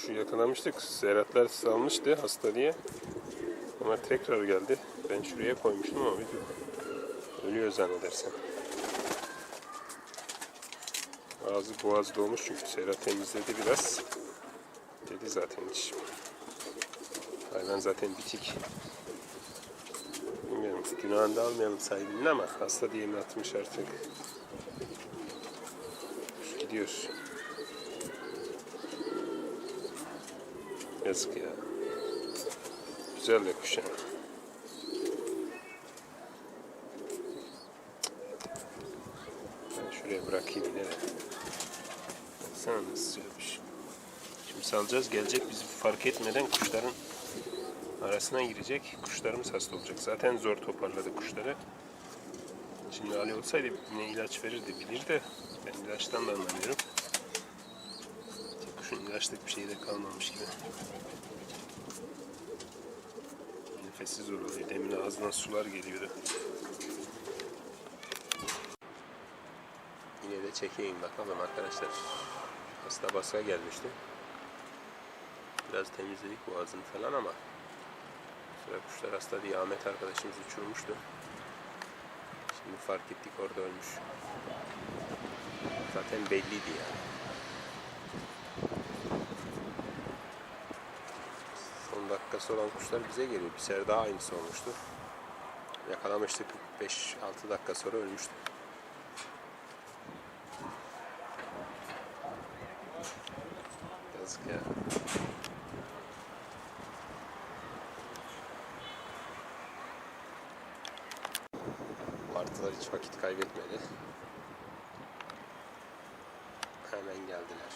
kuşu yakalamıştık. Serhatlar salmıştı hasta diye. Ama tekrar geldi. Ben şuraya koymuştum ama bir ölüyor zannedersem. Ağzı boğaz dolmuş çünkü Serhat temizledi biraz. Dedi zaten hiç. Hayvan zaten bitik. Bilmiyorum günahını da almayalım sahibinin ama hasta diye mi atmış artık. Gidiyor. Yazık ya. Güzel de kuş yani. Ben şuraya bırakayım yine de. Baksana nasıl yapmış. Şimdi salacağız gelecek bizi fark etmeden kuşların arasına girecek. Kuşlarımız hasta olacak. Zaten zor toparladı kuşları. Şimdi Ali olsaydı yine ilaç verirdi bilir de ben ilaçtan da anlamıyorum. İlaçlık bir şey de kalmamış gibi. Nefesi zor oluyor. Demin ağzından sular geliyordu. Yine de çekeyim bakalım arkadaşlar. Hasta baska gelmişti. Biraz temizledik boğazını falan ama Sıra kuşlar hasta diye Ahmet arkadaşımız uçurmuştu. Şimdi fark ettik orada ölmüş. Zaten belliydi yani. dakikası olan kuşlar bize geliyor. Bir sene daha aynısı olmuştu. Yakalamıştık 5-6 dakika sonra ölmüştü. Yazık ya. Martılar hiç vakit kaybetmedi. Hemen geldiler.